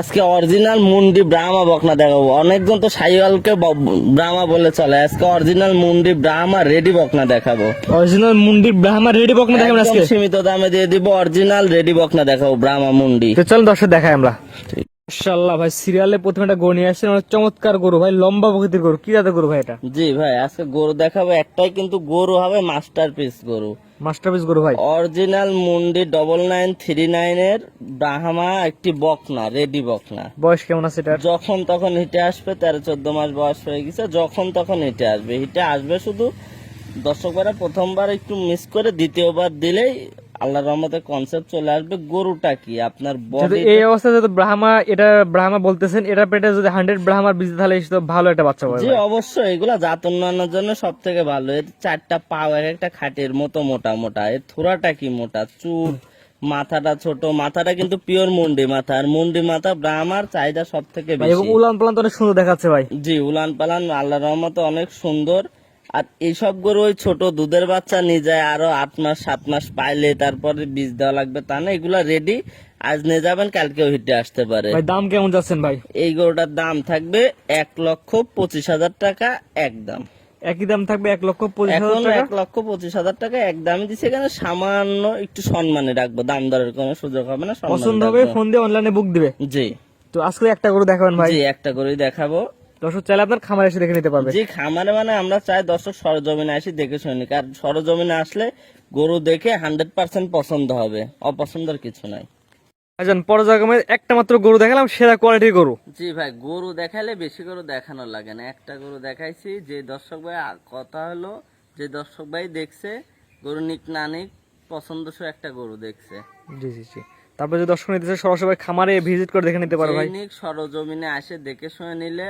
আজকে অরিজিনাল মুন্ডি ব্রাহ্মা বকনা দেখাবো। অনেকজন তো সাইওয়ালকে ব্রাহ্মা বলে চলে। আজকে অরিজিনাল মুন্ডি ব্রাহ্মা রেডি বকনা দেখাবো। অরিজিনাল মুন্ডি ব্রাহ্মা রেডি বকনা দেখাবো আজকে? সীমিত দামে দিয়ে দিব অরিজিনাল রেডি বকনা দেখাবো ব্রাহ্মা মুন্ডি। তো চল দর্শক দেখাই আমরা। মাশাআল্লাহ ভাই সিরিয়ালে প্রথমে একটা গরু নিয়ে আসছেন অনেক চমৎকার গরু ভাই লম্বা প্রকৃতির গরু। কি জাতের গরু ভাই এটা? জি ভাই আজকে গরু দেখাবো একটাই কিন্তু গরু হবে মাস্টার পিস গরু। মাস্টারপিস গরু ভাই। অরিজিনাল মুন্ডি ডবল নাইন থ্রি নাইন এর ব্রাহ্মা একটি বকনা রেডি বকনা। বয়স কেমন আছে এটার? যখন তখন হিটে আসবে তেরো চোদ্দ মাস বয়স হয়ে গেছে যখন তখন হিটে আসবে। হিটে আসবে শুধু দর্শকরা প্রথমবার একটু মিস করে দ্বিতীয়বার দিলেই আল্লাহ রহমতে কনসেপ্ট চলে আসবে গরুটা কি? আপনার বডি এই অবস্থায় যদি ব্রাহ্মা এটা ব্রাহ্মা বলতেছেন এটা পেটে যদি হান্ড্রেড ব্রাহ্মার বীজ তাহলে তো ভালো একটা বাচ্চা পাবে জি অবশ্যই এগুলা জাত উন্নয়নের জন্য সব থেকে ভালো। এর চারটা পাও এক একটা খাটের মতো মোটা মোটা। এর থোড়াটা কি মোটা? চুট মাথাটা ছোট মাথাটা কিন্তু পিওর মুন্ডি মাথা। আর মুন্ডি মাথা ব্রাহ্মার চাহিদা সব থেকে এবং বেশি। উলান পালান তো অনেক সুন্দর দেখাচ্ছে ভাই। জি উলান পালান আল্লাহ রহমতে অনেক সুন্দর। আর এইসব গরু ওই ছোট দুধের বাচ্চা নিয়ে যায় আরও আট মাস সাত মাস পাইলে তারপরে বীজ দেওয়া লাগবে তা না এগুলা রেডি আজ নিয়ে যাবেন কালকেও হিটে আসতে পারে। ভাই দাম কেমন যাচ্ছেন ভাই? এই গরুটার দাম থাকবে এক লক্ষ পঁচিশ হাজার টাকা একদম। একই দাম থাকবে এক লক্ষ পঁচিশ হাজার টাকা? এক লক্ষ পঁচিশ হাজার টাকা এক দাম দিচ্ছে এখানে সামান্য একটু সম্মানে রাখব দাম দরের কোনো সুযোগ হবে না পছন্দ হবে ফোন দিয়ে অনলাইনে বুক দিবে? জি। তো আজকে একটা করে দেখাবেন ভাই। জি একটা করেই দেখাবো। দর্শক চাইলে আপনার খামার এসে দেখে নিতে পারবে। জি খামারে মানে আমরা চাই দর্শক সরজমিনে আসি দেখে শুনি কারণ সরজমিনে আসলে গরু দেখে হান্ড্রেড পার্সেন্ট পছন্দ হবে। অপছন্দের কিছু নাই। একটা মাত্র গরু দেখালাম সেরা কোয়ালিটির গরু। জি ভাই গরু দেখালে বেশি গরু দেখানো লাগে না। একটা গরু দেখাইছি যে দর্শক ভাই কথা হলো যে দর্শক ভাই দেখছে গরু নিক না নিক পছন্দসই একটা গরু দেখছে। জি জি জি। তারপরে যদি দর্শক নিতে চায়, সরাসরি খামারে ভিজিট করে দেখে নিতে পারো ভাই। সরজমিনে আসে দেখে শুনে নিলে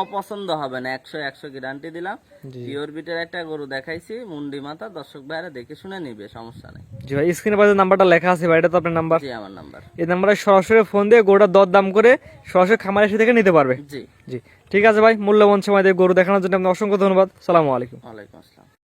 অপছন্দ হবে না। একশো একশো গ্যারান্টি দিলাম। পিওর বিটের একটা গরু দেখাইছি মুন্ডি মাথা দর্শক ভাইরা দেখে শুনে নিবে সমস্যা নেই। জি ভাই স্ক্রিনে পাশে নাম্বারটা লেখা আছে ভাই এটা তো আপনার নাম্বার জি আমার নাম্বার এই নাম্বারে সরাসরি ফোন দিয়ে গরুটা দর দাম করে সরাসরি খামারে এসে থেকে নিতে পারবে? জি। জি ঠিক আছে ভাই মূল্যবান সময় দিয়ে গরু দেখানোর জন্য আপনি অসংখ্য ধন্যবাদ। সালামু আলাইকুম। ওয়ালাইকুম আসসালাম।